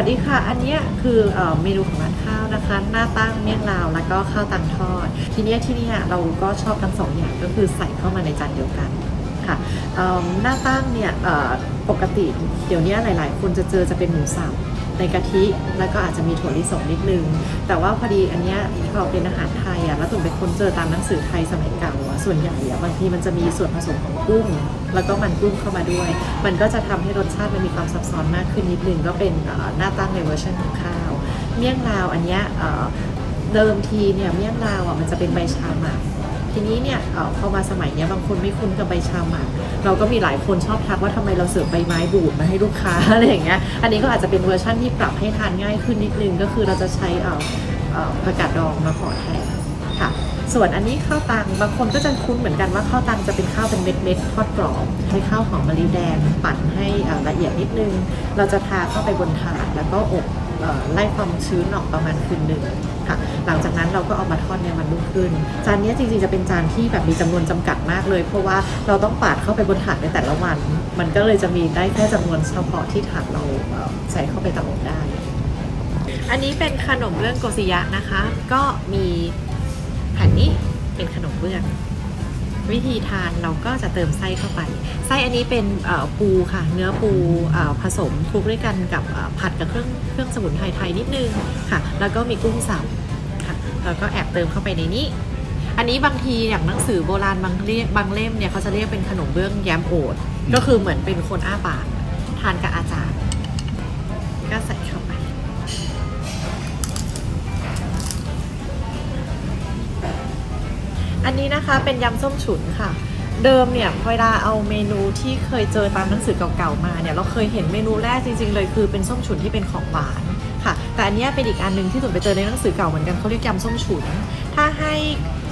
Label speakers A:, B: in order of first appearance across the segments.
A: วัสดีค่ะ อันนี้คือเอเมนูของร้านข้าวนะคะ หน้าตั้งเมี่ยงลาว แล้วก็ข้าวตังทอด ทีนี้ที่นี่เราก็ชอบทั้งสองอย่างก็คือใส่เข้ามาในจานเดียวกันค่ะหน้าตั้งเนี่ยปกติเดี๋ยวนี้หลาย ๆ คนจะเจอจะเป็นหมูสับ ในกะทิแล้วก็อาจจะมีถั่วลิสงนิดนึง แต่ว่าพอดีอันเนี้ยพอเป็นอาหารไทยอะแล้วตุ่มเป็นคนเจอตามหนังสือไทยสมัยเก่าอะส่วนใหญ่อะบางทีมันจะมีส่วนผสมของกุ้ง แล้วก็มันกุ้งเข้ามาด้วย มันก็จะทำให้รสชาติมันมีความซับซ้อนมากขึ้นนิดนึงก็เป็นหน้าตั้งในเวอร์ชันของข้าวเมี่ยงลาวอันเนี้ยเอ่อเดิมทีเนี่ยเมี่ยงลาวอะมันจะเป็นใบชาหมัก ทีนี้เนี่ยเออพอมาสมัยเนี้ยบางคนไม่คุ้นกับใบชาหมักเราก็มีหลายคนชอบทักว่าทำไมเราเสิร์ฟใบไม้บูดมาให้ลูกค้าอะไรอย่างเงี้ยอันนี้ก็อาจจะเป็นเวอร์ชันที่ปรับให้ทานง่ายขึ้นนิดนึงก็คือเราจะใช้เออเออผักกาดดองมาห่อแทนค่ะส่วนอันนี้ข้าวตังบางคนก็จะคุ้นเหมือนกันว่าข้าวตังจะเป็นข้าวเป็นเม็ดเม็ดๆทอดกรอบใช้ข้าวหอมมะลิแดงปั่นให้ละเอียดนิดนึง เราจะทาเข้าไปบนถาดแล้วก็อบ ไล่ความชื้นออกประมาณคืนหนึ่งค่ะหลังจากนั้นเราก็เอามาทอดในวันรุ่งขึ้น จานนี้จริงๆจะเป็นจานที่แบบมีจำนวนจำกัดมากเลย เพราะว่าเราต้องปาดเข้าไปบนถาดในแต่ละวัน มันก็เลยจะมีได้แค่จำนวนเฉพาะที่ถาดเราใส่เข้าไปตะอบได้ อันนี้เป็นขนมเบื้องโกซิยะนะคะ ก็มีแผ่นนี้เป็นขนมเบื้อง วิธีทานเราก็จะเติมไส้เข้าไป ไส้อันนี้เป็นปูค่ะ เนื้อปูอผสมคลุกด้วยกันกับผัดกับเครื่องเครื่องสมุนไพรไทยนิดนึงค่ะ แล้วก็มีกุ้งสับค่ะแล้วก็แอบเติมเข้าไปในนี้ อันนี้บางทีอย่างหนังสือโบราณบางเรียบางเล่มเนี่ยเขาจะเรียกเป็นขนมเบื้องแยมโอดก็คือเหมือนเป็นคนอ้าปากทานกับอาจารย์ อันนี้นะคะเป็นยำส้มฉุนค่ะ เดิมเนี่ยเวลาเอาเมนูที่เคยเจอตามหนังสือเก่าๆมาเนี่ยเราเคยเห็นเมนูแรกจริงๆเลยคือเป็นส้มฉุนที่เป็นของหวานค่ะ แต่อันนี้เป็นอีกอันหนึ่งที่ตุนไปเจอในหนังสือเก่าเหมือนกันเขาเรียกยำส้มฉุน ถ้าให้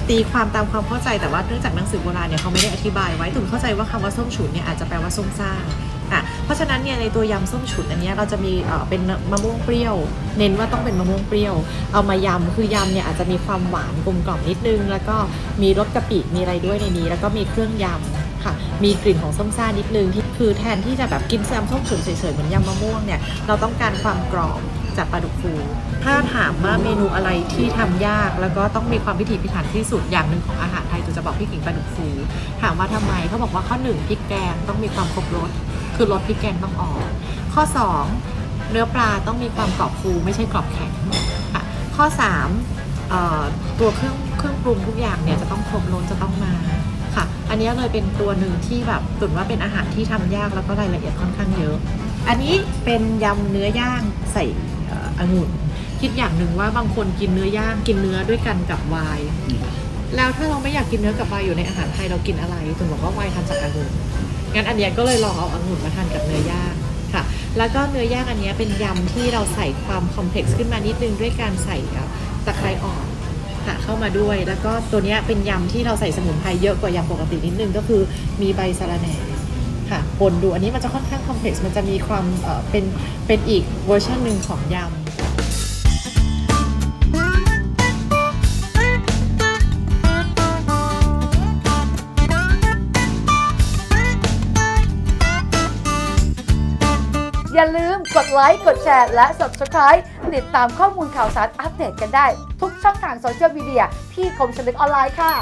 A: ตีความตามความเข้าใจแต่ว่าเนื่องจากหนังสือโบราณเนี่ยเขาไม่ได้อธิบายไว้ตุ่นเข้าใจว่าคำว่าส้มฉุนเนี่ยอาจจะแปลว่าส้มซ่าอะเพราะฉะนั้นเนี่ยในตัวยำส้มฉุนอันเนี้ยเราจะมีเอ่อเป็นมะม่วงเปรี้ยว เน้นว่าต้องเป็นมะม่วงเปรี้ยว เอามายำคือยำเนี่ยอาจจะมีความหวานกลมกล่อมนิดนึง แล้วก็มีรสกะปิมีอะไรด้วยในนี้ แล้วก็มีเครื่องยำค่ะ มีกลิ่นของส้มซ่านิดนึงที่คือแทนที่จะแบบกินแซมส้มฉุนเฉยๆเหมือนยำมะม่วงเนี่ยเราต้องการความกรอบ จากปลาดุกฟู ถ้าถามว่าเมนูอะไรที่ทำยาก แล้วก็ต้องมีความพิถีพิถันที่สุดอย่างหนึ่งของอาหารไทยตูจะบอกพี่กิ่งปลาดุกฟู ถามว่าทำไมเขาบอกว่าข้อหนึ่งพริกแกงต้องมีความครบรสคือรสพริกแกงต้องออก ข้อสองเนื้อปลาต้องมีความกรอบฟูไม่ใช่กรอบแข็งค่ะข้อสามตัวเครื่องเครื่องปรุงทุกอย่างเนี่ยจะต้องครบรสจะต้องมาค่ะ อันนี้เลยเป็นตัวหนึ่งที่แบบตุนว่าเป็นอาหารที่ทำยากแล้วก็รายละเอียดค่อนข้างเยอะ อันนี้เป็นยำเนื้อย่างใส่ อ่อองุ่นคิดอย่างหนึ่งว่าบางคนกินเนื้อย่างกินเนื้อด้วยกันกับไวน์แล้วถ้าเราไม่อยากกินเนื้อกับไวน์อยู่ในอาหารไทยเรากินอะไรตุนบอกว่าไวน์ทำจากองุ่นงั้นอันเนี้ยก็เลยลองเอาองุ่นมาทานกับเนื้อย่างค่ะ แล้วก็เนื้อย่างอันเนี้ยเป็นยำที่เราใส่ความคอมเพล็กซ์ขึ้นมานิดนึงด้วยการใส่เอ่อตะไคร้อ่อนค่ะเข้ามาด้วย แล้วก็ตัวเนี้ยเป็นยำที่เราใส่สมุนไพรเยอะกว่ายำปกตินิดนึงก็คือมีใบสะระแหน่ ค่ะปนดูอันนี้มันจะค่อนข้างคอมเพล็กซ์มันจะมีความเอ่อเป็นเป็นอีกเวอร์ชันหนึ่งของยำ
B: อย่าลืมกดไลค์ กดแชร์และ Subscribe ติดตามข้อมูลข่าวสารอัปเดตกันได้ ทุกช่องทางโซเชียลมีเดียที่คมชลึกออนไลน์ค่ะ